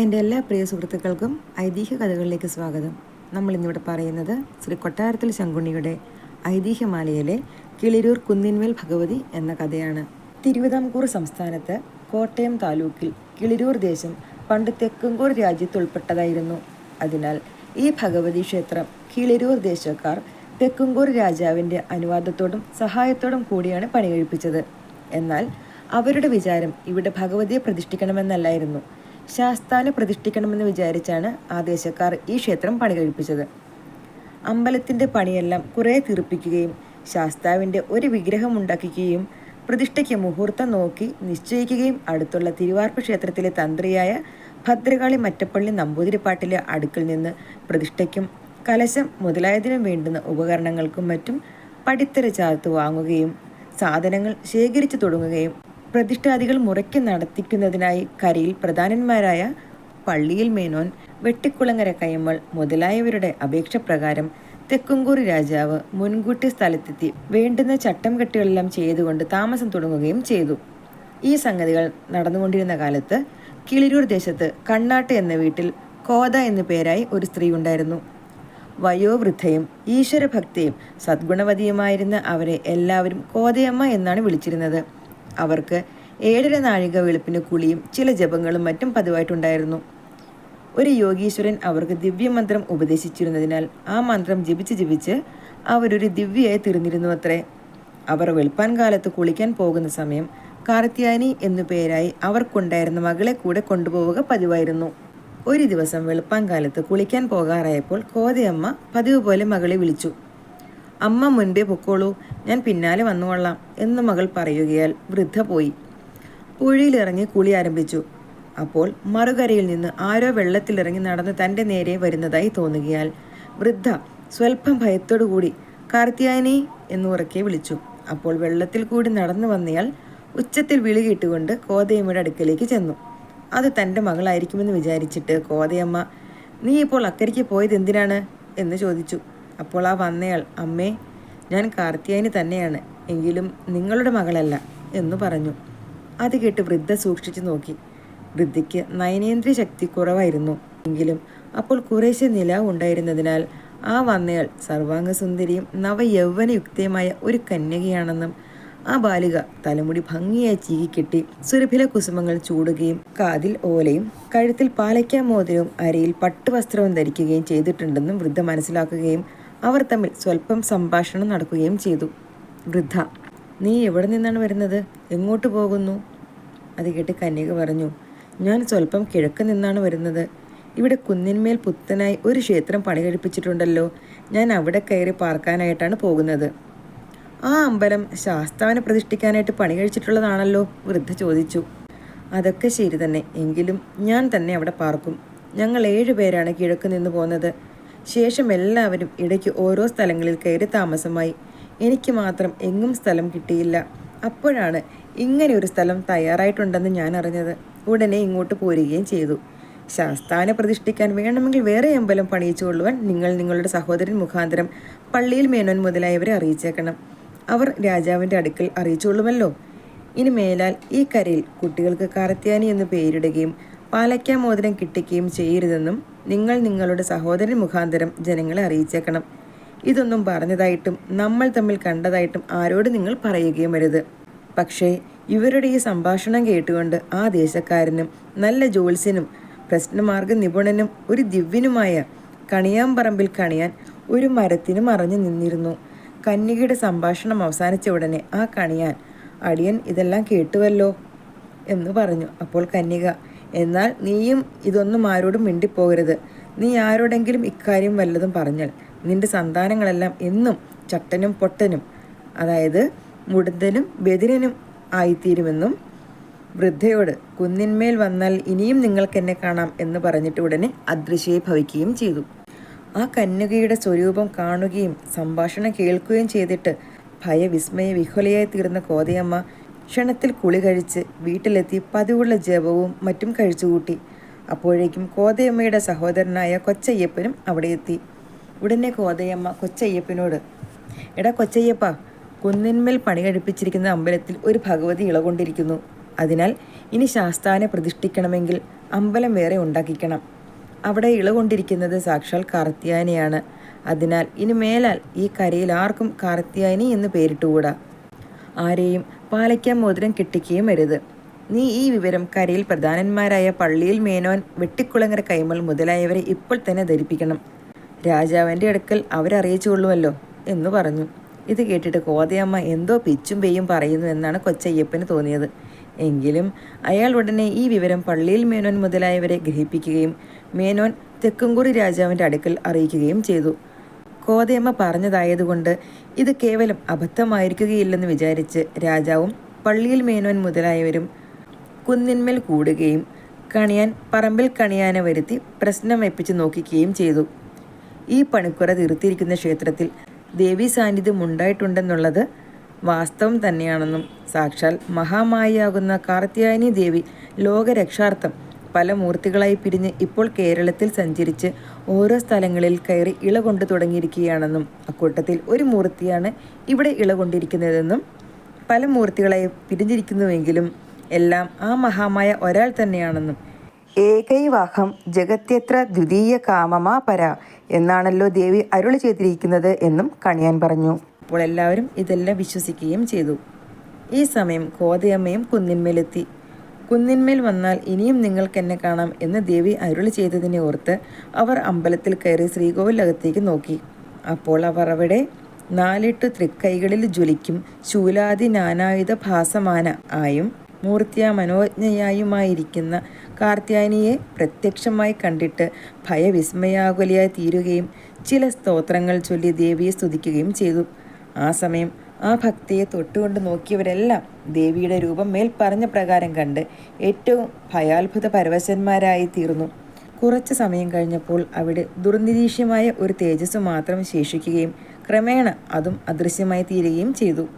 എന്റെ എല്ലാ പ്രിയ സുഹൃത്തുക്കൾക്കും ഐതിഹ്യ കഥകളിലേക്ക് സ്വാഗതം. നമ്മൾ ഇന്നിവിടെ പറയുന്നത് ശ്രീ കൊട്ടാരത്തിൽ ശങ്കുണ്ണിയുടെ ഐതിഹ്യമാലയിലെ കിളിരൂർ കുന്നിൻമേൽ ഭഗവതി എന്ന കഥയാണ്. തിരുവിതാംകൂർ സംസ്ഥാനത്ത് കോട്ടയം താലൂക്കിൽ കിളിരൂർ ദേശം പണ്ട് തെക്കുംകൂർ രാജ്യത്ത് ഉൾപ്പെട്ടതായിരുന്നു. അതിനാൽ ഈ ഭഗവതി ക്ഷേത്രം കിളിരൂർ ദേശക്കാർ തെക്കുംകൂർ രാജാവിന്റെ അനുവാദത്തോടും സഹായത്തോടും കൂടിയാണ് പണികഴിപ്പിച്ചത്. എന്നാൽ അവരുടെ വിചാരം ഇവിടെ ഭഗവതിയെ പ്രതിഷ്ഠിക്കണമെന്നല്ലായിരുന്നു. ശാസ്താനെ പ്രതിഷ്ഠിക്കണമെന്ന് വിചാരിച്ചാണ് ആ ദേശക്കാർ ഈ ക്ഷേത്രം പണി കഴിപ്പിച്ചത് അമ്പലത്തിന്റെ പണിയെല്ലാം കുറേ തീർപ്പിക്കുകയും ശാസ്താവിന്റെ ഒരു വിഗ്രഹം ഉണ്ടാക്കിക്കുകയും പ്രതിഷ്ഠയ്ക്ക് മുഹൂർത്തം നോക്കി നിശ്ചയിക്കുകയും അടുത്തുള്ള തിരുവാർപ്പ് ക്ഷേത്രത്തിലെ തന്ത്രിയായ ഭദ്രകാളി മറ്റപ്പള്ളി നമ്പൂതിരിപ്പാട്ടിലെ അടുക്കിൽ നിന്ന് പ്രതിഷ്ഠയ്ക്കും കലശം മുതലായതിനും വേണ്ടുന്ന ഉപകരണങ്ങൾക്കും മറ്റും പടിത്തര ചാർത്ത് വാങ്ങുകയും സാധനങ്ങൾ ശേഖരിച്ചു തുടങ്ങുകയും പ്രതിഷ്ഠാദികൾ മുറയ്ക്ക് നടത്തിക്കുന്നതിനായി കരയിൽ പ്രധാനന്മാരായ പള്ളിയിൽ മേനോൻ വെട്ടിക്കുളങ്ങര കയ്യമ്മൾ മുതലായവരുടെ അപേക്ഷ പ്രകാരം തെക്കുംകൂറി രാജാവ് മുൻകൂട്ടി സ്ഥലത്തെത്തി വേണ്ടുന്ന ചട്ടം കെട്ടുകളെല്ലാം ചെയ്തുകൊണ്ട് താമസം തുടങ്ങുകയും ചെയ്തു. ഈ സംഗതികൾ നടന്നുകൊണ്ടിരുന്ന കാലത്ത് കിളിരൂർ ദേശത്ത് കണ്ണാട്ട് എന്ന വീട്ടിൽ കോത എന്നു പേരായി ഒരു സ്ത്രീ ഉണ്ടായിരുന്നു. വയോവൃദ്ധയും ഈശ്വരഭക്തിയും സദ്ഗുണവതിയുമായിരുന്ന അവരെ എല്ലാവരും കോതയമ്മ എന്നാണ് വിളിച്ചിരുന്നത്. അവർക്ക് ഏഴര നാഴിക വെളുപ്പിന് കുളിയും ചില ജപങ്ങളും മറ്റും പതിവായിട്ടുണ്ടായിരുന്നു. ഒരു യോഗീശ്വരൻ അവർക്ക് ദിവ്യമന്ത്രം ഉപദേശിച്ചിരുന്നതിനാൽ ആ മന്ത്രം ജപിച്ച് ജപിച്ച് അവരൊരു ദിവ്യയായി തീർന്നിരുന്നു അത്രേ അവർ വെളുപ്പാൻ കാലത്ത് കുളിക്കാൻ പോകുന്ന സമയം കാർത്തിയാനി എന്നു പേരായി അവർക്കുണ്ടായിരുന്ന മകളെ കൂടെ കൊണ്ടുപോവുക പതിവായിരുന്നു. ഒരു ദിവസം വെളുപ്പാൻ കാലത്ത് കുളിക്കാൻ പോകാറായപ്പോൾ കോതയമ്മ പതിവ് പോലെ മകളെ വിളിച്ചു. അമ്മ മുൻപേ പൊക്കോളൂ ഞാൻ പിന്നാലെ വന്നുകൊള്ളാം എന്ന് മകൾ പറയുകയാൽ വൃദ്ധ പോയി. പുഴയിലിറങ്ങി കുളി ആരംഭിച്ചു. അപ്പോൾ മറുകരയിൽ നിന്ന് ആരോ വെള്ളത്തിലിറങ്ങി നടന്ന് തന്റെ നേരെ വരുന്നതായി തോന്നുകയാൽ വൃദ്ധ സ്വൽപ്പം ഭയത്തോടുകൂടി കാർത്തിയായനി എന്ന് ഉറക്കെ വിളിച്ചു. അപ്പോൾ വെള്ളത്തിൽ കൂടി നടന്നു വന്നയാൾ ഉച്ചത്തിൽ വിളി കേട്ടുകൊണ്ട് കോതയമ്മയുടെ അടുക്കലേക്ക് ചെന്നു. അത് തന്റെ മകളായിരിക്കുമെന്ന് വിചാരിച്ചിട്ട് കോതയമ്മ നീ ഇപ്പോൾ അക്കരയ്ക്ക് പോയത് എന്തിനാണ് എന്ന് ചോദിച്ചു. അപ്പോൾ ആ വന്നയാൾ അമ്മേ ഞാൻ കാർത്തിയായനി തന്നെയാണ് എങ്കിലും നിങ്ങളുടെ മകളല്ല എന്നു പറഞ്ഞു. അത് കേട്ട് വൃദ്ധ സൂക്ഷിച്ചു നോക്കി. വൃദ്ധയ്ക്ക് നയനേന്ദ്രിയ ശക്തി കുറവായിരുന്നു എങ്കിലും അപ്പോൾ കുറേശ്ശെ നിലാവ് ഉണ്ടായിരുന്നതിനാൽ ആ വന്നയാൾ സർവാംഗസുന്ദരിയും നവയൗവനയുക്തയുമായ ഒരു കന്യകയാണെന്നും ആ ബാലിക തലമുടി ഭംഗിയായി ചീകിക്കെട്ടി സുരഭില കുസുമങ്ങൾ ചൂടുകയും കാതിൽ ഓലയും കഴുത്തിൽ പാലയ്ക്കാമോതിരവും അരയിൽ പട്ടുവസ്ത്രവും ധരിക്കുകയും ചെയ്തിട്ടുണ്ടെന്നും വൃദ്ധ മനസ്സിലാക്കുകയും അവർ തമ്മിൽ സ്വല്പം സംഭാഷണം നടക്കുകയും ചെയ്തു. വൃദ്ധ നീ എവിടെ നിന്നാണ് വരുന്നത്? എങ്ങോട്ട് പോകുന്നു? അത് കേട്ട് കന്യക പറഞ്ഞു ഞാൻ സ്വല്പം കിഴക്ക് നിന്നാണ് വരുന്നത്. ഇവിടെ കുന്നിന്മേൽ പുത്തനായി ഒരു ക്ഷേത്രം പണി കഴിപ്പിച്ചിട്ടുണ്ടല്ലോ ഞാൻ അവിടെ കയറി പാർക്കാനായിട്ടാണ് പോകുന്നത്. ആ അമ്പലം ശാസ്താവിനെ പ്രതിഷ്ഠിക്കാനായിട്ട് പണി കഴിച്ചിട്ടുള്ളതാണല്ലോ വൃദ്ധ ചോദിച്ചു. അതൊക്കെ ശരി തന്നെ. എങ്കിലും ഞാൻ തന്നെ അവിടെ പാർക്കും. ഞങ്ങൾ ഏഴ് പേരാണ് കിഴക്ക് നിന്ന് പോകുന്നത്. ശേഷം എല്ലാവരും ഇടയ്ക്ക് ഓരോ സ്ഥലങ്ങളിൽ കയറി താമസമായി. എനിക്ക് മാത്രം എങ്ങും സ്ഥലം കിട്ടിയില്ല. അപ്പോഴാണ് ഇങ്ങനെ ഒരു സ്ഥലം തയ്യാറായിട്ടുണ്ടെന്ന് ഞാൻ അറിഞ്ഞത്. ഉടനെ ഇങ്ങോട്ട് പോരുകയും ചെയ്തു. ശാസ്താന പ്രതിഷ്ഠിക്കാൻ വേണമെങ്കിൽ വേറെ അമ്പലം പണിയിച്ചു കൊള്ളുവാൻ നിങ്ങൾ നിങ്ങളുടെ സഹോദരൻ മുഖാന്തരം പള്ളിയിൽ മേനോൻ മുതലായവരെ അറിയിച്ചേക്കണം. അവർ രാജാവിന്റെ അടുക്കൽ അറിയിച്ചുകൊള്ളുമല്ലോ ഇനി മേലാൽ ഈ കരയിൽ കുട്ടികൾക്ക് കാർത്തിയാനി എന്ന് പേരിടുകയും പാലയ്ക്കാ മോതിരം കിട്ടിക്കുകയും ചെയ്യരുതെന്നും നിങ്ങൾ നിങ്ങളുടെ സഹോദരൻ മുഖാന്തരം ജനങ്ങളെ അറിയിച്ചേക്കണം. ഇതൊന്നും പറഞ്ഞതായിട്ടും നമ്മൾ തമ്മിൽ കണ്ടതായിട്ടും ആരോട് നിങ്ങൾ പറയുകയും വരുത് പക്ഷേ ഇവരുടെ ഈ സംഭാഷണം കേട്ടുകൊണ്ട് ആ ദേശക്കാരനും നല്ല ജോത്സ്യനും പ്രശ്നമാർഗ നിപുണനും ഒരു ദിവ്യനുമായ കണിയാമ്പറമ്പിൽ കണിയാൻ ഒരു മരത്തിന് മറഞ്ഞു നിന്നിരുന്നു. കന്യകയുടെ സംഭാഷണം അവസാനിച്ച ഉടനെ ആ കണിയാൻ അടിയൻ ഇതെല്ലാം കേട്ടുവല്ലോ എന്ന് പറഞ്ഞു. അപ്പോൾ കന്യക എന്നാൽ നീയും ഇതൊന്നും ആരോടും മിണ്ടിപ്പോകരുത്. നീ ആരോടെങ്കിലും ഇക്കാര്യം വല്ലതും പറഞ്ഞാൽ നിന്റെ സന്താനങ്ങളെല്ലാം എന്നും ചട്ടനും പൊട്ടനും അതായത് മുടന്തനും ബദിരനും ആയിത്തീരുമെന്നും വൃദ്ധയോട് കുന്നിന്മേൽ വന്നാൽ ഇനിയും നിങ്ങൾക്ക് എന്നെ കാണാം എന്ന് പറഞ്ഞിട്ട് ഉടനെ അദൃശ്യയെ ഭവിക്കുകയും ചെയ്തു. ആ കന്യകയുടെ സ്വരൂപം കാണുകയും സംഭാഷണം കേൾക്കുകയും ചെയ്തിട്ട് ഭയവിസ്മയ വിഹുലയായി തീർന്ന കോതയമ്മ ക്ഷണത്തിൽ കുളി കഴിച്ച് വീട്ടിലെത്തി പതിവുള്ള ജപവും മറ്റും കഴിച്ചുകൂട്ടി. അപ്പോഴേക്കും കോതയമ്മയുടെ സഹോദരനായ കൊച്ചയ്യപ്പനും അവിടെ എത്തി ഉടനെ കോതയമ്മ കൊച്ചയ്യപ്പനോട് എടാ കൊച്ചയ്യപ്പ കുന്നിന്മേൽ പണി കഴിപ്പിച്ചിരിക്കുന്ന അമ്പലത്തിൽ ഒരു ഭഗവതി ഇളകൊണ്ടിരിക്കുന്നു. അതിനാൽ ഇനി ശാസ്താനെ പ്രതിഷ്ഠിക്കണമെങ്കിൽ അമ്പലം വേറെ ഉണ്ടാക്കിക്കണം. അവിടെ ഇളകൊണ്ടിരിക്കുന്നത് സാക്ഷാൽ കാർത്തിയാനിയാണ് അതിനാൽ ഇനി മേലാൽ ഈ കരയിൽ ആർക്കും കാർത്തിയാനി എന്ന് പേരിട്ടുകൂടാ. ആരെയും പാലയ്ക്കാൻ മോതിരം കിട്ടിക്കുകയും അരുത്. നീ ഈ വിവരം കരയിൽ പ്രധാനന്മാരായ പള്ളിയിൽ മേനോൻ വെട്ടിക്കുളങ്ങര കൈമൾ മുതലായവരെ ഇപ്പോൾ തന്നെ ധരിപ്പിക്കണം. രാജാവിന്റെ അടുക്കൽ അവരറിയിച്ചുകൊള്ളുമല്ലോ എന്ന് പറഞ്ഞു. ഇത് കേട്ടിട്ട് കോതയമ്മ എന്തോ പിച്ചും പെയ്യും പറയുന്നു എന്നാണ് കൊച്ചയ്യപ്പന് തോന്നിയത്. എങ്കിലും അയാൾ ഉടനെ ഈ വിവരം പള്ളിയിൽ മേനോൻ മുതലായവരെ ഗ്രഹിപ്പിക്കുകയും മേനോൻ തെക്കുംകുറി രാജാവിന്റെ അടുക്കൽ അറിയിക്കുകയും ചെയ്തു. കോതയമ്മ പറഞ്ഞതായതുകൊണ്ട് ഇത് കേവലം അബദ്ധമായിരിക്കുകയില്ലെന്ന് വിചാരിച്ച് രാജാവും പള്ളിയിൽ മേനോൻ മുതലായവരും കുന്നിന്മേൽ കൂടുകയും കണിയാൻ പറമ്പിൽ കണിയാനെ വരുത്തി പ്രശ്നം വെപ്പിച്ച് നോക്കിക്കുകയും ചെയ്തു. ഈ പണിക്കുറ തീർത്തിരിക്കുന്ന ക്ഷേത്രത്തിൽ ദേവി സാന്നിധ്യം ഉണ്ടായിട്ടുണ്ടെന്നുള്ളത് വാസ്തവം തന്നെയാണെന്നും സാക്ഷാൽ മഹാമായിയാകുന്ന കാർത്തിയായനി ദേവി ലോകരക്ഷാർത്ഥം പല മൂർത്തികളായി പിരിഞ്ഞ് ഇപ്പോൾ കേരളത്തിൽ സഞ്ചരിച്ച് ഓരോ സ്ഥലങ്ങളിൽ കയറി ഇള കൊണ്ടു തുടങ്ങിയിരിക്കുകയാണെന്നും അക്കൂട്ടത്തിൽ ഒരു മൂർത്തിയാണ് ഇവിടെ ഇള കൊണ്ടിരിക്കുന്നതെന്നും പല മൂർത്തികളായി പിരിഞ്ഞിരിക്കുന്നുവെങ്കിലും എല്ലാം ആ മഹാമായ ഒരാൾ തന്നെയാണെന്നും. ഏകൈവാഹം ജഗത്യത്ര ദ്വിതീയ കാമമാ പര എന്നാണല്ലോ ദേവി അരുൾ ചെയ്തിരിക്കുന്നത് എന്നും കണിയാൻ പറഞ്ഞു. അപ്പോൾ എല്ലാവരും ഇതെല്ലാം വിശ്വസിക്കുകയും ചെയ്തു. ഈ സമയം കോതയമ്മയും കുന്നിന്മേലെത്തി കുന്നിന്മേൽ വന്നാൽ ഇനിയും നിങ്ങൾക്ക് എന്നെ കാണാം എന്ന് ദേവി അരുളി ചെയ്തതിനെ ഓർത്ത് അവർ അമ്പലത്തിൽ കയറി ശ്രീകോവിലകത്തേക്ക് നോക്കി. അപ്പോൾ അവർ അവിടെ നാലെട്ട് തൃക്കൈകളിൽ ജ്വലിക്കും ശൂലാദി നാനായുധ ഭാസമാന ആയും മൂർത്തിയ മനോജ്ഞയായുമായിരിക്കുന്ന കാർത്യാനിയെ പ്രത്യക്ഷമായി കണ്ടിട്ട് ഭയവിസ്മയാകുലയായി തീരുകയും ചില സ്തോത്രങ്ങൾ ചൊല്ലി ദേവിയെ സ്തുതിക്കുകയും ചെയ്തു. ആ സമയം ആ ഭക്തിയെ തൊട്ടുകൊണ്ട് നോക്കിയവരെല്ലാം ദേവിയുടെ രൂപം മേൽ പറഞ്ഞ പ്രകാരം കണ്ട് ഏറ്റവും ഭയാത്ഭുത പരവശന്മാരായി തീർന്നു. കുറച്ച് സമയം കഴിഞ്ഞപ്പോൾ അവിടെ ദുർനിരീക്ഷ്യമായ ഒരു തേജസ് മാത്രം ശേഷിക്കുകയും ക്രമേണ അതും അദൃശ്യമായി തീരുകയും ചെയ്തു.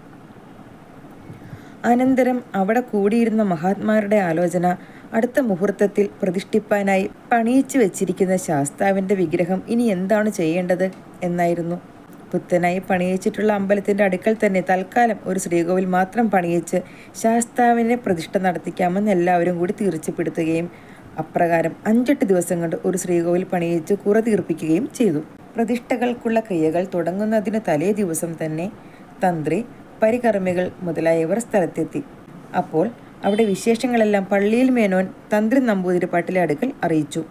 അനന്തരം അവിടെ കൂടിയിരുന്ന മഹാത്മാരുടെ ആലോചന അടുത്ത മുഹൂർത്തത്തിൽ പ്രതിഷ്ഠിപ്പാനായി പണിയിച്ചു വച്ചിരിക്കുന്ന ശാസ്താവിന്റെ വിഗ്രഹം ഇനി എന്താണ് ചെയ്യേണ്ടത്? എന്നായിരുന്നു. പുത്തനായി പണിയിച്ചിട്ടുള്ള അമ്പലത്തിന്റെ അടുക്കൽ തന്നെ തൽക്കാലം ഒരു ശ്രീകോവിൽ മാത്രം പണിയിച്ച് ശാസ്താവിനെ പ്രതിഷ്ഠ നടത്തിക്കാമെന്ന് എല്ലാവരും കൂടി തീർച്ചപ്പെടുത്തുകയും അപ്രകാരം അഞ്ചെട്ട് ദിവസം കൊണ്ട് ഒരു ശ്രീകോവിൽ പണിയിച്ച് കുറ തീർപ്പിക്കുകയും ചെയ്തു. പ്രതിഷ്ഠകൾക്കുള്ള ക്രിയകൾ തുടങ്ങുന്നതിന് തലേ ദിവസം തന്നെ തന്ത്രി പരികർമ്മികൾ മുതലായവർ സ്ഥലത്തെത്തി. അപ്പോൾ അവിടെ വിശേഷങ്ങളെല്ലാം പള്ളിയിൽ മേനോൻ തന്ത്രി നമ്പൂതിരിപ്പാട്ടിലെ അടുക്കൽ അറിയിച്ചു.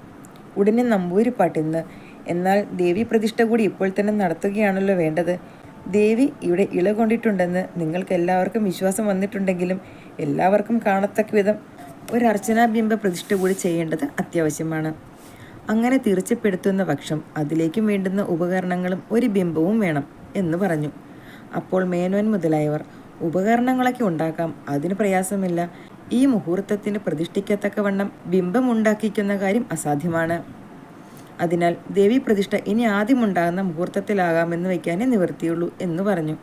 ഉടനെ നമ്പൂതിരിപ്പാട്ടിന്ന് എന്നാൽ ദേവി പ്രതിഷ്ഠ കൂടി ഇപ്പോൾ തന്നെ നടത്തുകയാണല്ലോ വേണ്ടത്. ദേവി ഇവിടെ ഇള കൊണ്ടിട്ടുണ്ടെന്ന് നിങ്ങൾക്ക് എല്ലാവർക്കും വിശ്വാസം വന്നിട്ടുണ്ടെങ്കിലും എല്ലാവർക്കും കാണത്തക്ക വിധം ഒരു അർച്ചനാബിംബ പ്രതിഷ്ഠ കൂടി ചെയ്യേണ്ടത് അത്യാവശ്യമാണ്. അങ്ങനെ തീർച്ചപ്പെടുത്തുന്ന പക്ഷം അതിലേക്കും വേണ്ടുന്ന ഉപകരണങ്ങളും ഒരു ബിംബവും വേണം എന്ന് പറഞ്ഞു. അപ്പോൾ മേനോൻ മുതലായവർ ഉപകരണങ്ങളൊക്കെ ഉണ്ടാക്കാം അതിന് പ്രയാസമില്ല. ഈ മുഹൂർത്തത്തിന് പ്രതിഷ്ഠിക്കത്തക്കവണ്ണം ബിംബം ഉണ്ടാക്കിക്കുന്ന കാര്യം അസാധ്യമാണ്. അതിനാൽ ദേവി പ്രതിഷ്ഠ ഇനി ആദ്യമുണ്ടാകുന്ന മുഹൂർത്തത്തിലാകാമെന്ന് വയ്ക്കാനേ നിവർത്തിയുള്ളൂ എന്ന് പറഞ്ഞു.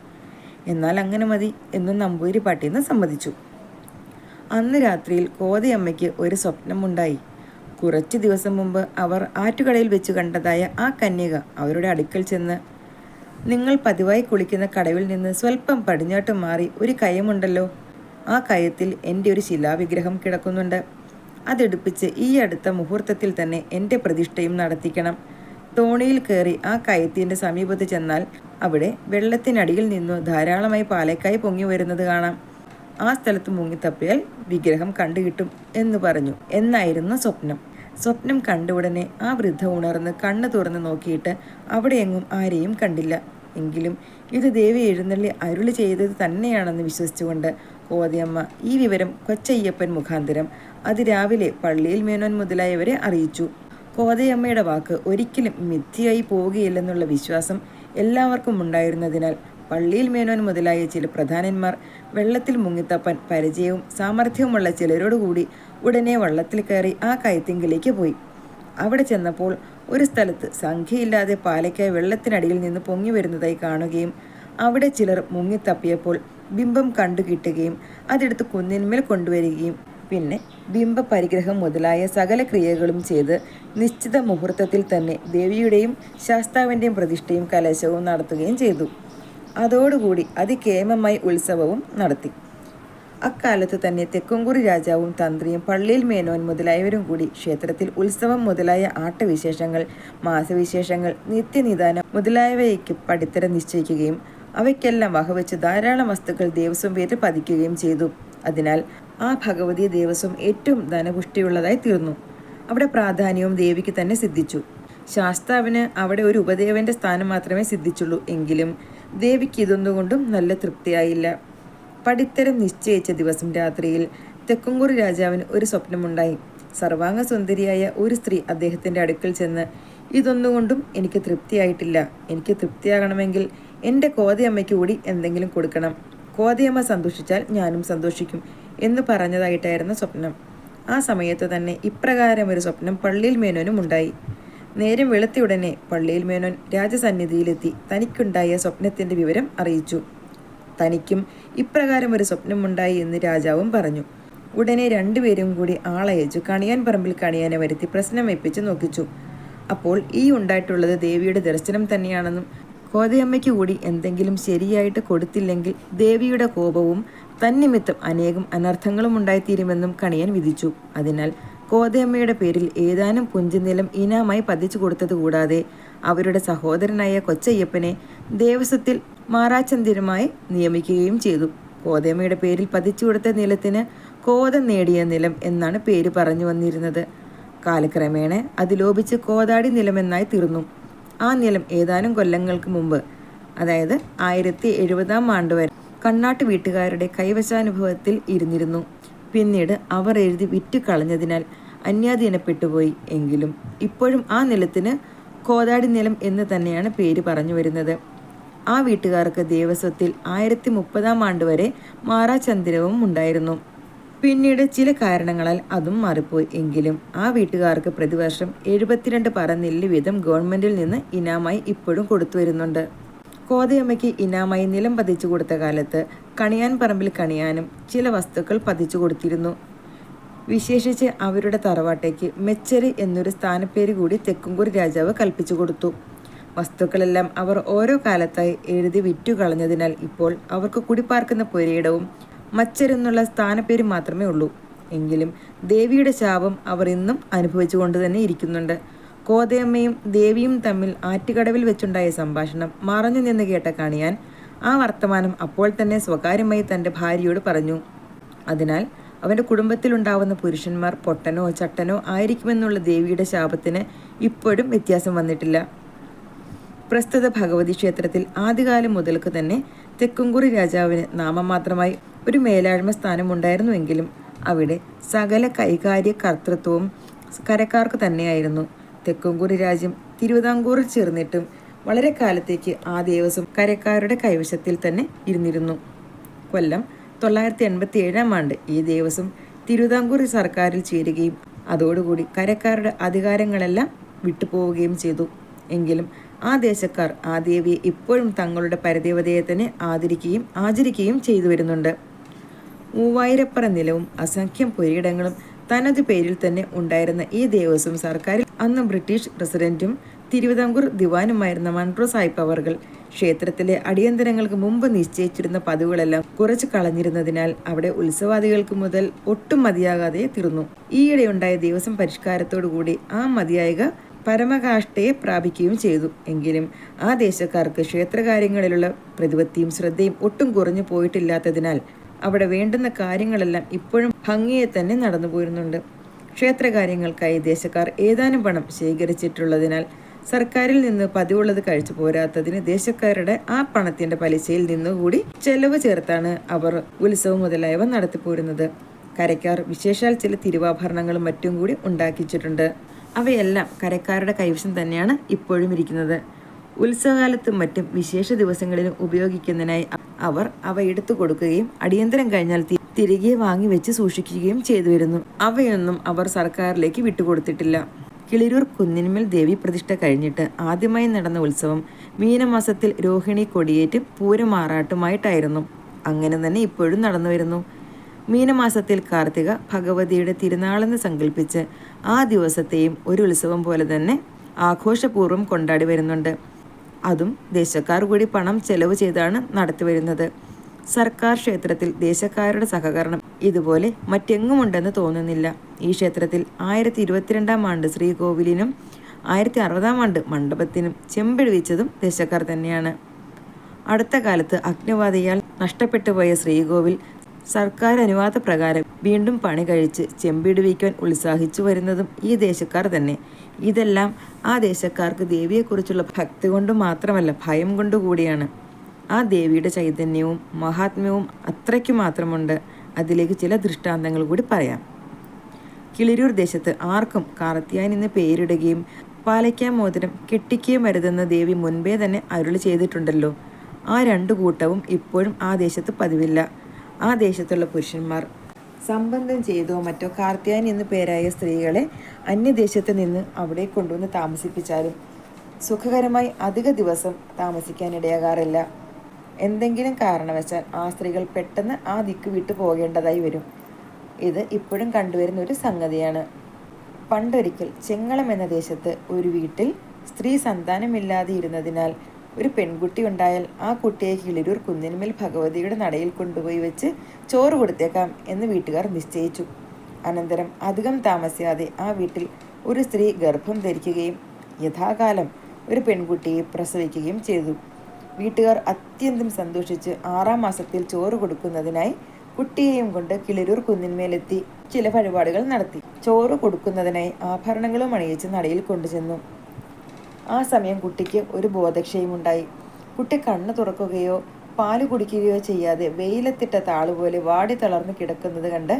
എന്നാൽ അങ്ങനെ മതി എന്നും നമ്പൂരി പാട്ടിന്ന് സമ്മതിച്ചു. അന്ന് രാത്രിയിൽ കോതയമ്മയ്ക്ക് ഒരു സ്വപ്നമുണ്ടായി. കുറച്ച് ദിവസം മുമ്പ് അവർ ആറ്റുകടയിൽ വെച്ച് കണ്ടതായ ആ കന്യക അവരുടെ അടുക്കൽ ചെന്ന് നിങ്ങൾ പതിവായി കുളിക്കുന്ന കടവിൽ നിന്ന് സ്വല്പം പടിഞ്ഞാട്ട് മാറി ഒരു കയമുണ്ടല്ലോ. ആ കയത്തിൽ എന്റെ ഒരു ശിലാവിഗ്രഹം കിടക്കുന്നുണ്ട്. അതെടുപ്പിച്ച് ഈ അടുത്ത മുഹൂർത്തത്തിൽ തന്നെ എന്റെ പ്രതിഷ്ഠയും നടത്തിക്കണം. തോണിയിൽ കയറി ആ കയത്തിന്റെ സമീപത്ത് ചെന്നാൽ അവിടെ വെള്ളത്തിനടിയിൽ നിന്നു ധാരാളമായി പാലക്കായി പൊങ്ങി വരുന്നത് കാണാം. ആ സ്ഥലത്ത് മുങ്ങിത്തപ്പിയാൽ വിഗ്രഹം കണ്ടുകിട്ടും എന്ന് പറഞ്ഞു. എന്നായിരുന്നു സ്വപ്നം. സ്വപ്നം കണ്ട ഉടനെ ആ വൃദ്ധ ഉണർന്ന് കണ്ണ് തുറന്ന് നോക്കിയിട്ട് അവിടെയെങ്ങും ആരെയും കണ്ടില്ല. എങ്കിലും ഇത് ദേവി എഴുന്നള്ളി അരുളി ചെയ്തത് തന്നെയാണെന്ന് വിശ്വസിച്ചുകൊണ്ട് കോതയമ്മ ഈ വിവരം കൊച്ചയ്യപ്പൻ മുഖാന്തരം അതിരാവിലെ പള്ളിയിൽ മേനോൻ മുതലായവരെ അറിയിച്ചു. കോതയമ്മയുടെ വാക്ക് ഒരിക്കലും മിഥ്യയായി പോവുകയില്ലെന്നുള്ള വിശ്വാസം എല്ലാവർക്കും ഉണ്ടായിരുന്നതിനാൽ പള്ളിയിൽ മേനോൻ മുതലായ ചില പ്രധാനന്മാർ വെള്ളത്തിൽ മുങ്ങിത്തപ്പാൻ പരിചയവും സാമർഥ്യവുമുള്ള ചിലരോടുകൂടി ഉടനെ വള്ളത്തിൽ കയറി ആ കയത്തിങ്കിലേക്ക് പോയി. അവിടെ ചെന്നപ്പോൾ ഒരു സ്ഥലത്ത് സംഖ്യയില്ലാതെ പാലയ്ക്കായി വെള്ളത്തിനടിയിൽ നിന്ന് പൊങ്ങി വരുന്നതായി കാണുകയും അവിടെ ചിലർ മുങ്ങിത്തപ്പിയപ്പോൾ ബിംബം കണ്ടുകിട്ടുകയും അതെടുത്ത് കുന്നിന്മേൽ കൊണ്ടുവരികയും പിന്നെ ബിംബ പരിഗ്രഹം മുതലായ സകല ക്രിയകളും ചെയ്ത് നിശ്ചിത മുഹൂർത്തത്തിൽ തന്നെ ദേവിയുടെയും ശാസ്താവിന്റെയും പ്രതിഷ്ഠയും കലശവും നടത്തുകയും ചെയ്തു. അതോടുകൂടി അതികേമമായി ഉത്സവവും നടത്തി. അക്കാലത്ത് തന്നെ തെക്കുംകുറി രാജാവും തന്ത്രിയും പള്ളിയിൽ മേനോൻ മുതലായവരും കൂടി ക്ഷേത്രത്തിൽ ഉത്സവം മുതലായ ആട്ടവിശേഷങ്ങൾ മാസവിശേഷങ്ങൾ നിത്യനിദാനം മുതലായവയ്ക്ക് പടിത്തരം നിശ്ചയിക്കുകയും അവയ്ക്കെല്ലാം വകവെച്ച് ധാരാളം വസ്തുക്കൾ ദേവസ്വം പേരിൽ പതിക്കുകയും ചെയ്തു. അതിനാൽ ആ ഭഗവതി ദേവസ്വം ഏറ്റവും ധനപുഷ്ടിയുള്ളതായി തീർന്നു. അവിടെ പ്രാധാന്യവും ദേവിക്ക് തന്നെ സിദ്ധിച്ചു. ശാസ്താവിന് അവിടെ ഒരു ഉപദേവന്റെ സ്ഥാനം മാത്രമേ സിദ്ധിച്ചുള്ളൂ എങ്കിലും ദേവിക്ക് ഇതൊന്നുകൊണ്ടും നല്ല തൃപ്തിയായില്ല. പടിത്തരം നിശ്ചയിച്ച ദിവസം രാത്രിയിൽ തെക്കുംകൂറി രാജാവിന് ഒരു സ്വപ്നമുണ്ടായി. സർവാംഗ സുന്ദരിയായ ഒരു സ്ത്രീ അദ്ദേഹത്തിന്റെ അടുക്കൽ ചെന്ന് ഇതൊന്നുകൊണ്ടും എനിക്ക് തൃപ്തിയായിട്ടില്ല. എനിക്ക് തൃപ്തിയാകണമെങ്കിൽ എന്റെ കോതയമ്മയ്ക്ക് കൂടി എന്തെങ്കിലും കൊടുക്കണം. കോതയമ്മ സന്തോഷിച്ചാൽ ഞാനും സന്തോഷിക്കും എന്ന് പറഞ്ഞതായിട്ടായിരുന്നു സ്വപ്നം. ആ സമയത്ത് തന്നെ ഇപ്രകാരം ഒരു സ്വപ്നം പള്ളിയിൽ മേനോനും ഉണ്ടായി. നേരം വെളുത്തിയുടനെ പള്ളിയിൽ മേനോൻ രാജസന്നിധിയിലെത്തി തനിക്കുണ്ടായ സ്വപ്നത്തിന്റെ വിവരം അറിയിച്ചു. തനിക്കും ഇപ്രകാരം ഒരു സ്വപ്നമുണ്ടായി എന്ന് രാജാവും പറഞ്ഞു. ഉടനെ രണ്ടുപേരും കൂടി ആളയച്ചു കണിയാൻ പറമ്പിൽ കണിയാനെ വരുത്തി പ്രശ്നം വെപ്പിച്ച് നോക്കിച്ചു. അപ്പോൾ ഈ ഉണ്ടായിട്ടുള്ളത് ദേവിയുടെ ദർശനം തന്നെയാണെന്നും കോതയമ്മയ്ക്ക് കൂടി എന്തെങ്കിലും ശരിയായിട്ട് കൊടുത്തില്ലെങ്കിൽ ദേവിയുടെ കോപവും തന്നിമിത്തം അനേകം അനർത്ഥങ്ങളും ഉണ്ടായിത്തീരുമെന്നും കണിയൻ വിധിച്ചു. അതിനാൽ കോതയമ്മയുടെ പേരിൽ ഏതാനും പുഞ്ചനിലം ഇനാമായി പതിച്ചു കൊടുത്തത് കൂടാതെ അവരുടെ സഹോദരനായ കൊച്ചയ്യപ്പനെ ദേവസ്വത്തിൽ മാറാച്ചന്തിരമായി നിയമിക്കുകയും ചെയ്തു. കോതയമ്മയുടെ പേരിൽ പതിച്ചു കൊടുത്ത നിലത്തിന് കോതം നേടിയ നിലം എന്നാണ് പേര് പറഞ്ഞു വന്നിരുന്നത്. കാലക്രമേണ അത് ലോപിച്ച് കോതാടി നിലമെന്നായി തീർന്നു. ആ നിലം ഏതാനും കൊല്ലങ്ങൾക്ക് മുമ്പ് അതായത് ആയിരത്തി എഴുപതാം ആണ്ട് വരെ കണ്ണാട്ട് വീട്ടുകാരുടെ കൈവശാനുഭവത്തിൽ ഇരുന്നിരുന്നു. പിന്നീട് അവർ എഴുതി വിറ്റു കളഞ്ഞതിനാൽ അന്യാധീനപ്പെട്ടുപോയി എങ്കിലും ഇപ്പോഴും ആ നിലത്തിന് കോതാടി നിലം എന്ന് തന്നെയാണ് പേര് പറഞ്ഞു വരുന്നത്. ആ വീട്ടുകാർക്ക് ദേവസ്വത്തിൽ ആയിരത്തി മുപ്പതാം ആണ്ട് വരെ മാറാചന്ദ്രവും ഉണ്ടായിരുന്നു. പിന്നീട് ചില കാരണങ്ങളാൽ അതും മാറിപ്പോയി. എങ്കിലും ആ വീട്ടുകാർക്ക് പ്രതിവർഷം എഴുപത്തിരണ്ട് പറ നെല്ല് വീതം ഗവൺമെന്റിൽ നിന്ന് ഇനാമായി ഇപ്പോഴും കൊടുത്തു വരുന്നുണ്ട്. കോതയമ്മയ്ക്ക് ഇനാമായി നിലം പതിച്ചു കൊടുത്ത കാലത്ത് കണിയാൻ പറമ്പിൽ കണിയാനും ചില വസ്തുക്കൾ പതിച്ചു കൊടുത്തിരുന്നു. വിശേഷിച്ച് അവരുടെ തറവാട്ടേക്ക് മെച്ചരി എന്നൊരു സ്ഥാനപ്പേര് കൂടി തെക്കുംകുറി രാജാവ് കൽപ്പിച്ചു കൊടുത്തു. വസ്തുക്കളെല്ലാം അവർ ഓരോ കാലത്തായി എഴുതി വിറ്റു കളഞ്ഞതിനാൽ ഇപ്പോൾ അവർക്ക് കുടിപ്പാർക്കുന്ന പുരയിടവും മച്ചരെന്നുള്ള സ്ഥാനപ്പേര് മാത്രമേ ഉള്ളൂ. എങ്കിലും ദേവിയുടെ ശാപം അവർ ഇന്നും അനുഭവിച്ചുകൊണ്ട് തന്നെ ഇരിക്കുന്നുണ്ട്. കോതയമ്മയും ദേവിയും തമ്മിൽ ആറ്റുകടവിൽ വെച്ചുണ്ടായ സംഭാഷണം മറഞ്ഞു നിന്ന് കേട്ട കാണിയാൻ ആ വർത്തമാനം അപ്പോൾ തന്നെ സ്വകാര്യമായി തന്റെ ഭാര്യയോട് പറഞ്ഞു. അതിനാൽ അവന്റെ കുടുംബത്തിലുണ്ടാവുന്ന പുരുഷന്മാർ പൊട്ടനോ ചട്ടനോ ആയിരിക്കുമെന്നുള്ള ദേവിയുടെ ശാപത്തിന് ഇപ്പോഴും വ്യത്യാസം വന്നിട്ടില്ല. പ്രസ്തുത ഭഗവതി ക്ഷേത്രത്തിൽ ആദ്യകാലം മുതൽക്ക് തന്നെ തെക്കുംകുറി രാജാവിന് നാമമാത്രമായി ഒരു മേലാഴ്മ സ്ഥാനമുണ്ടായിരുന്നുവെങ്കിലും അവിടെ സകല കൈകാര്യ കർത്തൃത്വവും കരക്കാർക്ക് തന്നെയായിരുന്നു. തെക്കുംകൂറി രാജ്യം തിരുവിതാംകൂറിൽ ചേർന്നിട്ടും വളരെ കാലത്തേക്ക് ആ ദേവസ്വം കരക്കാരുടെ കൈവശത്തിൽ തന്നെ ഇരുന്നിരുന്നു. കൊല്ലം തൊള്ളായിരത്തി എൺപത്തി ഏഴാം ആണ്ട് ഈ ദേവസ്വം തിരുവിതാംകൂർ സർക്കാരിൽ ചേരുകയും അതോടുകൂടി കരക്കാരുടെ അധികാരങ്ങളെല്ലാം വിട്ടുപോവുകയും ചെയ്തു. എങ്കിലും ആ ദേശക്കാർ ആ ദേവിയെ ഇപ്പോഴും തങ്ങളുടെ പരദേവതയെ തന്നെ ആദരിക്കുകയും ആചരിക്കുകയും ചെയ്തു വരുന്നുണ്ട്. മൂവായിരപ്പറ നിലവും അസംഖ്യം പുരയിടങ്ങളും തനത് പേരിൽ തന്നെ ഉണ്ടായിരുന്ന ഈ ദേവസ്വം സർക്കാരിൽ അന്ന് ബ്രിട്ടീഷ് പ്രസിഡന്റും തിരുവിതാംകൂർ ദിവാനുമായിരുന്ന മൺട്രോ സാഹിബ് അവർകൾ ക്ഷേത്രത്തിലെ അടിയന്തരങ്ങൾക്ക് മുമ്പ് നിശ്ചയിച്ചിരുന്ന പതിവുകളെല്ലാം കുറച്ച് കളഞ്ഞിരുന്നതിനാൽ അവിടെ ഉത്സവാദികൾക്ക് മുതൽ ഒട്ടും മതിയാകാതെ തീർന്നു. ഈയിടെയുണ്ടായ ദിവസം പരിഷ്കാരത്തോടുകൂടി ആ മതിയായക പരമകാഷ്ഠയെ പ്രാപിക്കുകയും ചെയ്തു. എങ്കിലും ആ ദേശക്കാർക്ക് ക്ഷേത്രകാര്യങ്ങളിലുള്ള പ്രതിപത്തിയും ശ്രദ്ധയും ഒട്ടും കുറഞ്ഞു പോയിട്ടില്ലാത്തതിനാൽ അവിടെ വേണ്ടുന്ന കാര്യങ്ങളെല്ലാം ഇപ്പോഴും ഭംഗിയെ തന്നെ നടന്നു പോരുന്നുണ്ട്. ക്ഷേത്രകാര്യങ്ങൾക്കായി ദേശക്കാർ ഏതാനും പണം ശേഖരിച്ചിട്ടുള്ളതിനാൽ സർക്കാരിൽ നിന്ന് പതിവുള്ളത് കഴിച്ചു പോരാത്തതിന് ദേശക്കാരുടെ ആ പണത്തിന്റെ പലിശയിൽ നിന്നുകൂടി ചെലവ് ചേർത്താണ് അവർ ഉത്സവം മുതലായവ നടത്തിപ്പോരുന്നത് കരക്കാർ വിശേഷാൽ ചില തിരുവാഭരണങ്ങളും മറ്റും കൂടി ഉണ്ടാക്കിച്ചിട്ടുണ്ട് അവയെല്ലാം കരക്കാരുടെ കൈവശം തന്നെയാണ് ഇപ്പോഴും ഇരിക്കുന്നത്. ഉത്സവകാലത്തും മറ്റും വിശേഷ ദിവസങ്ങളിലും ഉപയോഗിക്കുന്നതിനായി അവർ അവ എടുത്തു കൊടുക്കുകയും അടിയന്തരം കഴിഞ്ഞാൽ തിരികെ വാങ്ങി വെച്ച് സൂക്ഷിക്കുകയും ചെയ്തു വരുന്നു. അവയൊന്നും അവർ സർക്കാരിലേക്ക് വിട്ടുകൊടുത്തിട്ടില്ല. കിളിരൂർ കുന്നിന്മേൽ ദേവി പ്രതിഷ്ഠ കഴിഞ്ഞിട്ട് ആദ്യമായി നടന്ന ഉത്സവം മീനമാസത്തിൽ രോഹിണി കൊടിയേറ്റ് പൂരമാറാട്ടുമായിട്ടായിരുന്നു. അങ്ങനെ തന്നെ ഇപ്പോഴും നടന്നു വരുന്നു. മീനമാസത്തിൽ കാർത്തിക ഭഗവതിയുടെ തിരുനാളെന്ന് സങ്കല്പിച്ച് ആ ദിവസത്തെയും ഒരു ഉത്സവം പോലെ തന്നെ ആഘോഷപൂർവം കൊണ്ടാടി വരുന്നുണ്ട്. അതും ദേശക്കാർ കൂടി പണം ചെലവ് ചെയ്താണ് നടത്തി വരുന്നത്. സർക്കാർ ക്ഷേത്രത്തിൽ ദേശക്കാരുടെ സഹകരണം ഇതുപോലെ മറ്റെങ്ങുമുണ്ടെന്ന് തോന്നുന്നില്ല. ഈ ക്ഷേത്രത്തിൽ ആയിരത്തി ഇരുപത്തിരണ്ടാം ആണ്ട് ശ്രീകോവിലിനും ആയിരത്തി അറുപതാം ആണ്ട് മണ്ഡപത്തിനും ചെമ്പിടിവിച്ചതും ദേശക്കാർ തന്നെയാണ്. അടുത്ത കാലത്ത് അഗ്നിബാധയാൽ നഷ്ടപ്പെട്ടു പോയ ശ്രീകോവിൽ സർക്കാർ അനുവാദ പ്രകാരം വീണ്ടും പണി കഴിച്ച് ചെമ്പിടുവിക്കാൻ ഉത്സാഹിച്ചു വരുന്നതും ഈ ദേശക്കാർ തന്നെ. ഇതെല്ലാം ആ ദേശക്കാർക്ക് ദേവിയെക്കുറിച്ചുള്ള ഭക്തി കൊണ്ട് മാത്രമല്ല ഭയം കൊണ്ടുകൂടിയാണ് ആ ദേവിയുടെ ചൈതന്യവും മഹാത്മ്യവും അത്രയ്ക്ക് മാത്രമുണ്ട്. അതിലേക്ക് ചില ദൃഷ്ടാന്തങ്ങൾ കൂടി പറയാം. കിളിരൂർ ദേശത്ത് ആർക്കും കാർത്തിയാൻ എന്ന് പേരിടുകയും പാലയ്ക്കാൻ മോതിരം കെട്ടിക്കുകയും വരുതെന്ന ദേവി മുൻപേ തന്നെ അരുളി ചെയ്തിട്ടുണ്ടല്ലോ. ആ രണ്ടു കൂട്ടവും ഇപ്പോഴും ആ ദേശത്ത് പതിവില്ല. ആ ദേശത്തുള്ള പുരുഷന്മാർ സംബന്ധം ചെയ്തോ മറ്റോ കാർത്തിയാൻ എന്നു പേരായ സ്ത്രീകളെ അന്യദേശത്ത് നിന്ന് അവിടെ കൊണ്ടുവന്ന് താമസിപ്പിച്ചാലും സുഖകരമായി അധിക ദിവസം താമസിക്കാനിടയാകാറില്ല എന്തെങ്കിലും കാരണവശാൽ ആ സ്ത്രീകൾ പെട്ടെന്ന് ആ ദിക്ക് വിട്ടു പോകേണ്ടതായി വരും. ഇത് ഇപ്പോഴും കണ്ടുവരുന്ന ഒരു സംഗതിയാണ്. പണ്ടൊരിക്കൽ ചെങ്ങളം എന്ന ദേശത്ത് ഒരു വീട്ടിൽ സ്ത്രീ സന്താനമില്ലാതെ ഇരുന്നതിനാൽ ഒരു പെൺകുട്ടി ഉണ്ടായാൽ ആ കുട്ടിയെ കിളിരൂർ കുന്നിന്മേൽ ഭഗവതിയുടെ നടയിൽ കൊണ്ടുപോയി വെച്ച് ചോറ് കൊടുത്തേക്കാം എന്ന് വീട്ടുകാർ നിശ്ചയിച്ചു. അനന്തരം അധികം താമസിയാതെ ആ വീട്ടിൽ ഒരു സ്ത്രീ ഗർഭം ധരിക്കുകയും യഥാകാലം ഒരു പെൺകുട്ടിയെ പ്രസവിക്കുകയും ചെയ്തു. വീട്ടുകാർ അത്യന്തം സന്തോഷിച്ച് ആറാം മാസത്തിൽ ചോറ് കൊടുക്കുന്നതിനായി കുട്ടിയെയും കൊണ്ട് കിളിരൂർ കുന്നിന്മേലെത്തി ചില വഴിപാടുകൾ നടത്തി. ചോറ് കൊടുക്കുന്നതിനായി ആഭരണങ്ങളും അണിയിച്ച് നടയിൽ കൊണ്ടുചെന്നു. ആ സമയം കുട്ടിക്ക് ഒരു ബോധക്ഷയമുണ്ടായി. കുട്ടി കണ്ണു തുറക്കുകയോ പാൽ കുടിക്കുകയോ ചെയ്യാതെ വെയിലത്തിട്ട താളുപോലെ വാടി തളർന്നു കിടക്കുന്നത് കണ്ട്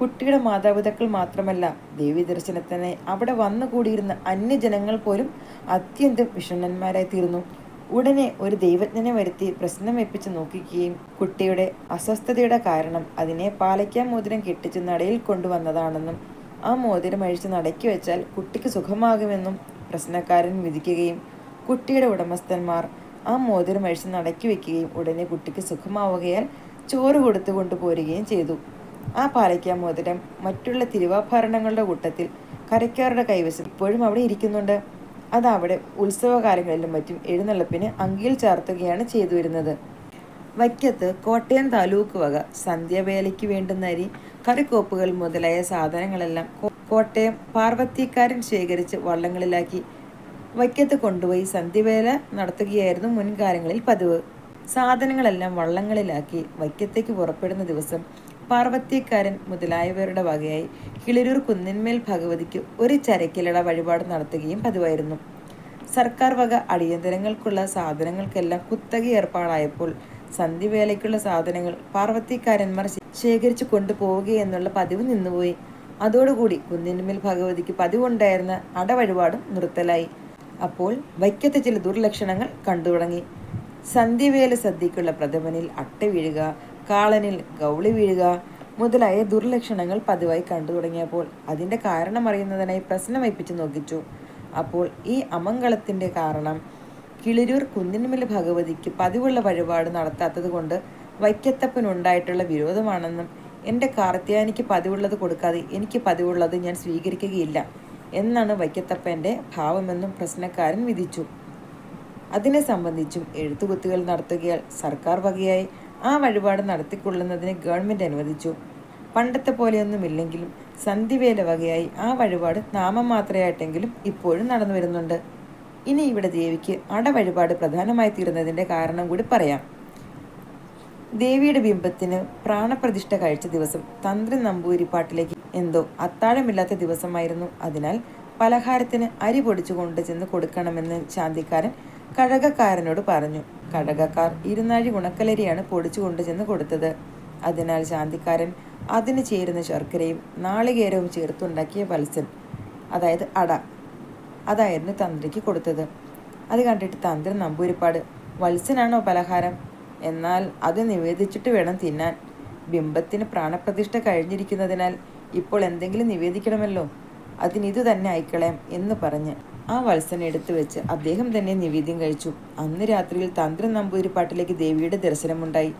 കുട്ടിയുടെ മാതാപിതാക്കൾ മാത്രമല്ല ദേവി ദർശനത്തിന് അവിടെ വന്നുകൂടിയിരുന്ന അന്യജനങ്ങൾ പോലും അത്യന്തം വിഷണ്ണന്മാരായി തീർന്നു. ഉടനെ ഒരു ദൈവജ്ഞനെ വരുത്തി പ്രശ്നം വെപ്പിച്ച് നോക്കിക്കുകയും കുട്ടിയുടെ അസ്വസ്ഥതയുടെ കാരണം അതിനെ പാലയ്ക്കാൻ മോതിരം കെട്ടിച്ച് നടയിൽ കൊണ്ടുവന്നതാണെന്നും ആ മോതിരം അഴിച്ച് നടക്കി വെച്ചാൽ കുട്ടിക്ക് സുഖമാകുമെന്നും പ്രശ്നക്കാരൻ വിധിക്കുകയും കുട്ടിയുടെ ഉടമസ്ഥന്മാർ ആ മോതിരം അഴിച്ച് നടക്കി വെക്കുകയും ഉടനെ കുട്ടിക്ക് സുഖമാവുകയാൽ ചോറ് കൊടുത്തു കൊണ്ടുപോരുകയും ചെയ്തു. ആ പാലയ്ക്ക മോതിരം മറ്റുള്ള തിരുവാഭരണങ്ങളുടെ കൂട്ടത്തിൽ കരയ്ക്കാരുടെ കൈവശം ഇപ്പോഴും അവിടെ ഇരിക്കുന്നുണ്ട്. അത് അവിടെ ഉത്സവകാലങ്ങളിലും മറ്റും എഴുന്നള്ളപ്പിന് അങ്കിയിൽ ചേർത്തുകയാണ് ചെയ്തു വരുന്നത്. വൈക്കത്ത് കോട്ടയം താലൂക്ക് വക സന്ധ്യവേലയ്ക്ക് വേണ്ടുന്ന അരി കറിക്കോപ്പുകൾ മുതലായ സാധനങ്ങളെല്ലാം കോട്ടയം പാർവത്തിക്കാരൻ ശേഖരിച്ച് വള്ളങ്ങളിലാക്കി. വൈക്കത്ത് കൊണ്ടുപോയി സന്ധ്യവേല നടത്തുകയായിരുന്നു മുൻകാലങ്ങളിൽ പതിവ്. സാധനങ്ങളെല്ലാം വള്ളങ്ങളിലാക്കി വൈക്കത്തേക്ക് പുറപ്പെടുന്ന ദിവസം പാർവത്തിക്കാരൻ മുതലായവരുടെ വകയായി കിളിരൂർ കുന്നിന്മേൽ ഭഗവതിക്ക് ഒരു ചരക്കിലട വഴിപാട് നടത്തുകയും പതിവായിരുന്നു. സർക്കാർ വക അടിയന്തരങ്ങൾക്കുള്ള സാധനങ്ങൾക്കെല്ലാം കുത്തക ഏർപ്പാടായപ്പോൾ സന്ധിവേലയ്ക്കുള്ള സാധനങ്ങൾ പാർവത്തിക്കാരന്മാർ ശേഖരിച്ചു കൊണ്ടുപോവുകയെന്നുള്ള പതിവ് നിന്നുപോയി. അതോടുകൂടി കുന്നിന്മേൽ ഭഗവതിക്ക് പതിവുണ്ടായിരുന്ന അടവഴിപാടും നിർത്തലായി. അപ്പോൾ വൈക്കത്തെ ചില ദുർലക്ഷണങ്ങൾ കണ്ടു തുടങ്ങി. സന്ധ്യവേല സദ്യക്കുള്ള പ്രഥമനിൽ അട്ട വീഴുക കാളനിൽ ഗൗളി വീഴുക മുതലായ ദുർലക്ഷണങ്ങൾ പതിവായി കണ്ടു തുടങ്ങിയപ്പോൾ അതിന്റെ കാരണം അറിയുന്നതിനായി പ്രശ്നം നോക്കിച്ചു. അപ്പോൾ ഈ അമംഗളത്തിന്റെ കാരണം കിളിരൂർ കുന്നിന്മേൽ ഭഗവതിക്ക് പതിവുള്ള വഴിപാട് നടത്താത്തത് കൊണ്ട് വൈക്കത്തപ്പനുണ്ടായിട്ടുള്ള വിരോധമാണെന്നും എന്റെ കാർത്തിയാനിക്ക് പതിവുള്ളത് കൊടുക്കാതെ എനിക്ക് പതിവുള്ളത് ഞാൻ സ്വീകരിക്കുകയില്ല എന്നാണ് വൈക്കത്തപ്പന്റെ ഭാവമെന്നും പ്രശ്നക്കാരൻ വിധിച്ചു. അതിനെ സംബന്ധിച്ചും എഴുത്തുകുത്തുകൾ നടത്തുകയാൽ സർക്കാർ വകയായി ആ വഴിപാട് നടത്തിക്കൊള്ളുന്നതിന് ഗവൺമെന്റ് അനുവദിച്ചു. പണ്ടത്തെ പോലെയൊന്നുമില്ലെങ്കിലും സന്ധിവേല വകയായി ആ വഴിപാട് നാമം മാത്രമായിട്ടെങ്കിലും ഇപ്പോഴും നടന്നു വരുന്നുണ്ട് ഇനി ഇവിടെ ദേവിക്ക് അടവഴിപാട് പ്രധാനമായി തീരുന്നതിന്റെ കാരണം കൂടി പറയാം. ദേവിയുടെ ബിംബത്തിന് പ്രാണപ്രതിഷ്ഠ കഴിച്ച ദിവസം തന്ത്രി നമ്പൂരിപ്പാട്ടിലേക്ക് എന്തോ അത്താഴമില്ലാത്ത ദിവസമായിരുന്നു. അതിനാൽ പലഹാരത്തിന് അരി പൊടിച്ചു കൊണ്ട് ചെന്ന് കൊടുക്കണമെന്ന് ശാന്തിക്കാരൻ കഴകക്കാരനോട് പറഞ്ഞു. കഴകക്കാർ ഇരുന്നാഴി ഉണക്കലരിയാണ് പൊടിച്ചു കൊണ്ടുചെന്ന് കൊടുത്തത്. അതിനാൽ ശാന്തിക്കാരൻ അതിന് ചേരുന്ന ശർക്കരയും നാളികേരവും ചേർത്തുണ്ടാക്കിയ വത്സൻ അതായത് അട അതായിരുന്നു തന്ത്രിക്ക് കൊടുത്തത്. അത് കണ്ടിട്ട് തന്ത്രി നമ്പൂരിപ്പാട് വത്സനാണോ പലഹാരം? എന്നാൽ അത് നിവേദിച്ചിട്ട് വേണം തിന്നാൻ. ബിംബത്തിന് പ്രാണപ്രതിഷ്ഠ കഴിഞ്ഞിരിക്കുന്നതിനാൽ ഇപ്പോൾ എന്തെങ്കിലും നിവേദിക്കണമല്ലോ. അതിനിതു തന്നെ അയക്കളയാം എന്ന് പറഞ്ഞ് ആ വത്സന എടുത്തു വെച്ച് അദ്ദേഹം തന്നെ നിവേദ്യം കഴിച്ചു. അന്ന് രാത്രിയിൽ തന്ത്രി നമ്പൂതിരിപ്പാട്ടിലേക്ക് ദേവിയുടെ ദർശനമുണ്ടായി.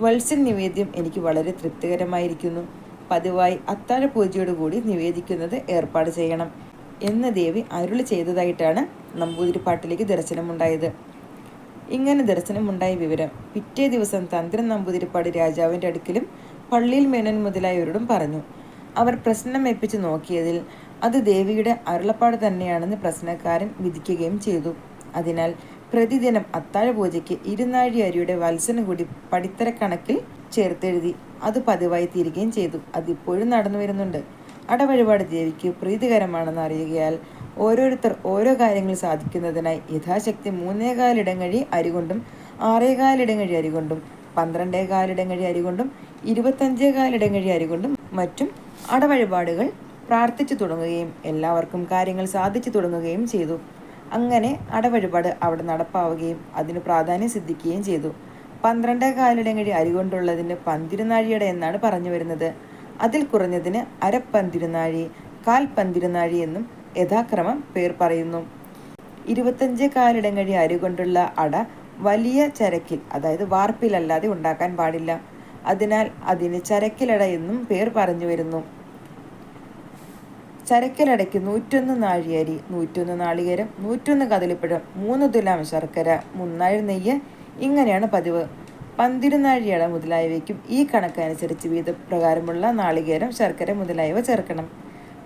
വത്സൻ നിവേദ്യം എനിക്ക് വളരെ തൃപ്തികരമായിരിക്കുന്നു. പതിവായി അത്താഴ പൂജയോടുകൂടി നിവേദിക്കുന്നത് ഏർപ്പാട് ചെയ്യണം എന്ന് ദേവി അരുളി ചെയ്തതായിട്ടാണ് നമ്പൂതിരിപ്പാട്ടിലേക്ക് ദർശനമുണ്ടായത്. ഇങ്ങനെ ദർശനമുണ്ടായ വിവരം പിറ്റേ ദിവസം തന്ത്രൻ നമ്പൂതിരിപ്പാട് രാജാവിന്റെ അടുക്കലും പള്ളിയിൽ മേനൻ മുതലായവരോടും പറഞ്ഞു. അവർ പ്രശ്നം എപ്പിച്ചു നോക്കിയതിൽ അത് ദേവിയുടെ അരുളപ്പാട് തന്നെയാണെന്ന് പ്രശ്നക്കാരൻ വിധിക്കുകയും ചെയ്തു. അതിനാൽ പ്രതിദിനം അത്താഴ പൂജയ്ക്ക് ഇരുനാഴി അരിയുടെ വത്സനം കൂടി പടിത്തര കണക്കിൽ ചേർത്തെഴുതി അത് പതിവായി തീരുകയും ചെയ്തു. അതിപ്പോഴും നടന്നു വരുന്നുണ്ട് അടവഴിപാട് ദേവിക്ക് പ്രീതികരമാണെന്ന് അറിയുകയാൽ ഓരോരുത്തർ ഓരോ കാര്യങ്ങൾ സാധിക്കുന്നതിനായി യഥാശക്തി മൂന്നേകാലിടങ്ങഴി അരികൊണ്ടും ആറേകാലിടങ്ങഴി അരികൊണ്ടും പന്ത്രണ്ടേകാലിടങ്ങഴി അരികൊണ്ടും ഇരുപത്തഞ്ചേകാലിടങ്ങഴി അരികൊണ്ടും മറ്റും അടവഴിപാടുകൾ പ്രാർത്ഥിച്ചു തുടങ്ങുകയും എല്ലാവർക്കും കാര്യങ്ങൾ സാധിച്ചു തുടങ്ങുകയും ചെയ്തു. അങ്ങനെ അടവഴിപാട് അവിടെ നടപ്പാവുകയും അതിന് പ്രാധാന്യം സിദ്ധിക്കുകയും ചെയ്തു. പന്ത്രണ്ടേ കാലിടങ്ങഴി അരി കൊണ്ടുള്ളതിന് പന്തിരുനാഴിയുടെ എന്നാണ് പറഞ്ഞു വരുന്നത്. അതിൽ കുറഞ്ഞതിന് അരപ്പന്തിരുനാഴി കാൽ പന്തിരുനാഴി എന്നും യഥാക്രമം പേർ പറയുന്നു. ഇരുപത്തഞ്ച് കാലിടങ്ങഴി അരി കൊണ്ടുള്ള അട വലിയ ചരക്കിൽ അതായത് വാർപ്പിലല്ലാതെ ഉണ്ടാക്കാൻ പാടില്ല. അതിനാൽ അതിന് ചരക്കിലട എന്നും പേർ പറഞ്ഞു വരുന്നു. ചരക്കിലടയ്ക്ക് നൂറ്റൊന്ന് നാഴിയരി നൂറ്റൊന്ന് നാളികേരം നൂറ്റൊന്ന് കദളിപ്പഴം മൂന്ന് തുലാം ശർക്കര മുന്നാഴ് നെയ്യ് ഇങ്ങനെയാണ് പതിവ്. പന്തിരുനാഴിയട മുതലായവയ്ക്കും ഈ കണക്കനുസരിച്ച് വീതപ്രകാരമുള്ള നാളികേരം ശർക്കര മുതലായവ ചേർക്കണം.